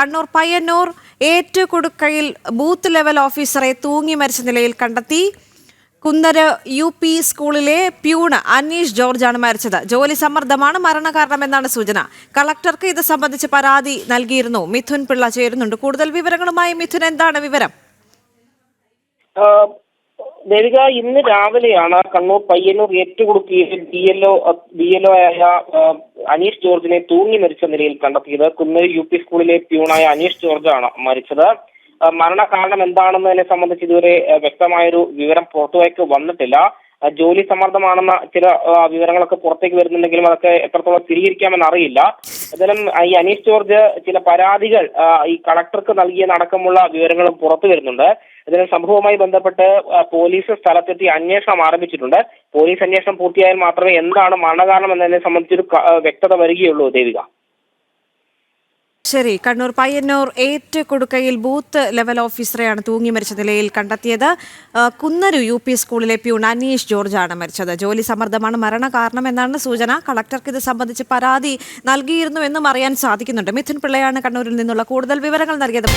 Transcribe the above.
കണ്ണൂർ പയ്യന്നൂർ ഏറ്റുകൊടുക്കയിൽ booth level ഓഫീസറെ തൂങ്ങി മരിച്ച നിലയിൽ കണ്ടെത്തി. കുന്നര യു പി സ്കൂളിലെ പ്യൂണ് അനീഷ് ജോർജാണ് മരിച്ചത്. ജോലി സമ്മർദ്ദമാണ് മരണകാരണമെന്നാണ് സൂചന. കളക്ടർക്ക് ഇത് സംബന്ധിച്ച് പരാതി നൽകിയിരുന്നു. മിഥുൻ പിള്ള ചേരുന്നുണ്ട്. കൂടുതൽ വിവരങ്ങളുമായി മിഥുൻ എന്താണ് വിവരം? ദേവിക ഇന്ന് രാവിലെയാണ് Kannur Payyanur ഏറ്റുകുടുക്കിയിൽ D L O D L O ആയ അനീഷ് ജോർജിനെ തൂങ്ങി മരിച്ച നിലയിൽ കണ്ടെത്തിയത്. കുന്നൂർ യു പി സ്കൂളിലെ പ്യൂണായ അനീഷ് ജോർജാണ് മരിച്ചത്. മരണകാരണം മരണ കാരണം എന്താണെന്നതിനെ സംബന്ധിച്ച് ഇതുവരെ വ്യക്തമായൊരു വിവരം പുറത്തുവയ്ക്ക് വന്നിട്ടില്ല. ജോലി സമ്മർദ്ദമാണെന്ന ചില വിവരങ്ങളൊക്കെ പുറത്തേക്ക് വരുന്നുണ്ടെങ്കിലും അതൊക്കെ എത്രത്തോളം സ്ഥിരീകരിക്കാമെന്ന് അറിയില്ല. എന്തായാലും ഈ അനീഷ് ജോർജ് ചില പരാതികൾ ഈ കളക്ടർക്ക് നൽകിയതടക്കമുള്ള വിവരങ്ങളും പുറത്തു വരുന്നുണ്ട്. ഇതിന് സംഭവവുമായി ബന്ധപ്പെട്ട് പോലീസ് സ്ഥലത്തെത്തി അന്വേഷണം ആരംഭിച്ചിട്ടുണ്ട്. പോലീസ് അന്വേഷണം പൂർത്തിയായാൽ മാത്രമേ എന്താണ് മരണകാരണം എന്നതിനെ സംബന്ധിച്ചൊരു വ്യക്തത വരികയുള്ളൂ ദേവിക. ശരി കണ്ണൂർ പയ്യന്നൂർ ഏറ്റുകൊടുക്കയിൽ ബൂത്ത് ലെവൽ ഓഫീസറെയാണ് തൂങ്ങി മരിച്ച നിലയിൽ കണ്ടെത്തിയത്. കുന്നരു യു പി സ്കൂളിലെ പ്യൂൺ അനീഷ് ജോർജാണ് മരിച്ചത്. ജോലി സമ്മർദ്ദമാണ് മരണ കാരണം എന്നാണ് സൂചന. കളക്ടർക്ക് ഇത് സംബന്ധിച്ച് പരാതി നൽകിയിരുന്നു എന്നും അറിയാൻ സാധിക്കുന്നുണ്ട്. മിഥുൻ പിള്ളയാണ് കണ്ണൂരിൽ നിന്നുള്ള കൂടുതൽ വിവരങ്ങൾ നൽകിയത്.